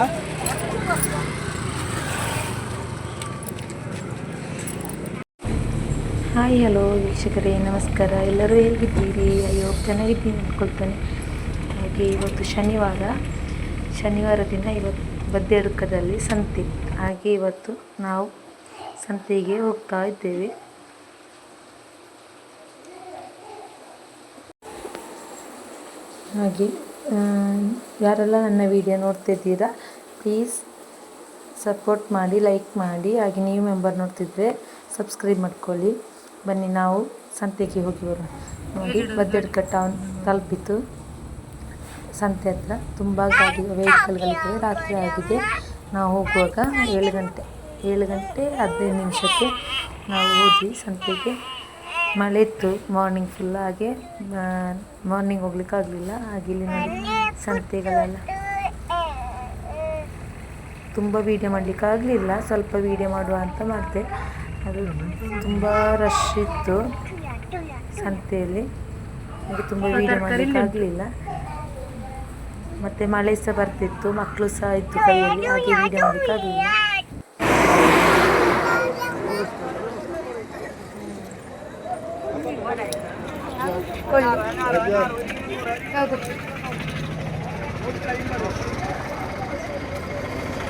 Hi, hello ವೀಕ್ಷಕರೇ, ನಮಸ್ಕಾರ. ಎಲ್ಲರೂ ಹೇಗಿದ್ದೀರಿ? ಅಯ್ಯೋ ಚೆನ್ನಾಗಿದ್ದೀನಿ ಅಂದ್ಕೊಳ್ತೇನೆ. ಹಾಗೆ ಇವತ್ತು ಶನಿವಾರ. ಶನಿವಾರದಿಂದ ಇವತ್ತು ಬದ್ದೆಡುಕದಲ್ಲಿ ಸಂತೆ. ಹಾಗೆ ಇವತ್ತು ನಾವು ಸಂತೆಗೆ ಹೋಗ್ತಾ ಇದ್ದೇವೆ. ಹಾಗೆ ಯಾರೆಲ್ಲ ನನ್ನ ವಿಡಿಯೋ ನೋಡ್ತಿದ್ದೀರಾ? ಪ್ಲೀಸ್ ಸಪೋರ್ಟ್ ಮಾಡಿ ಲೈಕ್ ಮಾಡಿ. ಹಾಗೆ ನೀವು ಮೆಂಬರ್ ನೋಡ್ತಿದ್ರೆ ಸಬ್ಸ್ಕ್ರೈಬ್ ಮಾಡ್ಕೊಳ್ಳಿ. ಬನ್ನಿ, ನಾವು ಸಂತೆಗೆ ಹೋಗಿ ಬರೋಣ. ನೋಡಿ ಬದ್ದೆಡ್ಕ ಟೌನ್ ತಲುಪಿತು. ಸಂತೆ ಹತ್ರ ತುಂಬ ಗಾಡಿ ವೆಹಿಕಲ್ಗಳಿದ್ದಾವೆ ರಾತ್ರಿ ಆಗಿದೆ. ನಾವು ಹೋಗುವಾಗ ಏಳು ಗಂಟೆ ಏಳು ಗಂಟೆ ಹದಿನೈದು ನಿಮಿಷಕ್ಕೆ ನಾವು ಹೋದ್ವಿ ಸಂತೆಗೆ. ಮಳೆ ಇತ್ತು ಮಾರ್ನಿಂಗ್ ಫುಲ್ ಹಾಗೆ ಮಾರ್ನಿಂಗ್ ಹೋಗ್ಲಿಕ್ಕೆ ಆಗಲಿಲ್ಲ ಹಾಗೆ ಇಲ್ಲಿ ನೋಡಿ ಸಂತೆಗಳೆಲ್ಲ. ತುಂಬ ವೀಡಿಯೋ ಮಾಡಲಿಕ್ಕೆ ಆಗಲಿಲ್ಲ. ಸ್ವಲ್ಪ ವೀಡಿಯೋ ಮಾಡುವ ಅಂತ ಮಾಡಿದೆ. ಅದು ತುಂಬ ರಶ್ ಇತ್ತು ಸಂತೆಯಲ್ಲಿ. ಹಾಗೆ ತುಂಬ ವೀಡಿಯೋ ಮಾಡಲಿಕ್ಕೆ ಆಗಲಿಲ್ಲ. ಮತ್ತು ಮಳೆ ಸಹ ಬರ್ತಿತ್ತು ಮಕ್ಕಳು ಸಹ ಇತ್ತು ಕೈಯಲ್ಲಿ ಹಾಗೆ ವೀಡಿಯೋ ಮಾಡಲಿಕ್ಕೆ ಆಗಲಿಲ್ಲ. ಯಾವುದು?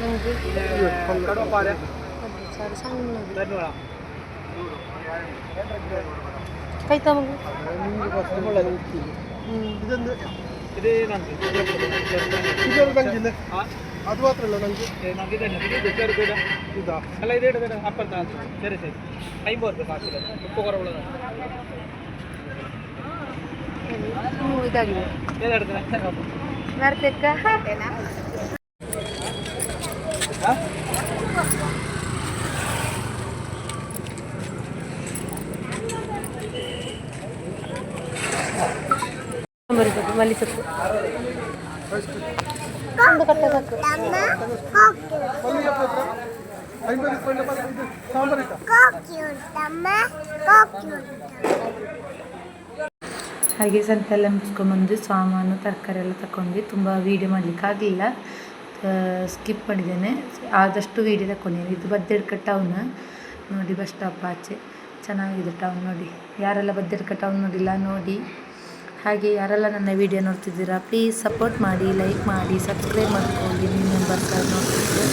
നമുക്ക് കഴിക്കാം നമുക്ക്. ഇതെന്ത്? ഇത് ഇത് അത് മാത്രമല്ല നമുക്ക് ഇതാ അല്ല ഇത് എടുത്തത് അപ്പുറത്തെ. ശരി ശരി. അമ്പത് റുപ്യ കാശിൽ ഉപ്പ് കുറവുള്ളത്. ഇതാ. ഏതെടുക്കുന്നത് നേരത്തേക്കാ ಹಾಗೆ ಸಂತೆಲ್ಲ ಮುಗಿಸ್ಕೊಂಬಂದು ಸಾಮಾನು ತರಕಾರಿ ಎಲ್ಲ ತಗೊಂಡ್ವಿ ತುಂಬ ವೀಡಿಯೋ ಮಾಡ್ಲಿಕ್ಕೆ ಆಗಲಿಲ್ಲ ಸ್ಕಿಪ್ ಮಾಡಿದ್ದೇನೆ. ಆದಷ್ಟು ವೀಡಿಯೋ ಕೊನೆಯಲ್ಲಿ ಇದು ಬದ್ದೆಡ್ಕ ಟೌನ್ ನೋಡಿ ಬಸ್ ಸ್ಟಾಪ್ ಆಚೆ. ಚೆನ್ನಾಗಿದೆ ಟೌನ್ ನೋಡಿ. ಯಾರೆಲ್ಲ ಬದ್ದೆಡ್ಕ ಟೌನ್ ನೋಡಿಲ್ಲ, ನೋಡಿ. ಹಾಗೆ ಯಾರೆಲ್ಲ ನನ್ನ ವೀಡಿಯೋ ನೋಡ್ತಿದ್ದೀರಾ ಪ್ಲೀಸ್ ಸಪೋರ್ಟ್ ಮಾಡಿ ಲೈಕ್ ಮಾಡಿ ಸಬ್ಸ್ಕ್ರೈಬ್ ಮಾಡ್ಕೊಂಡು ನಿಮ್ಮ ಬರ್ತಾರೆ ನೋಡ್ತಿದ್ದೀರಾ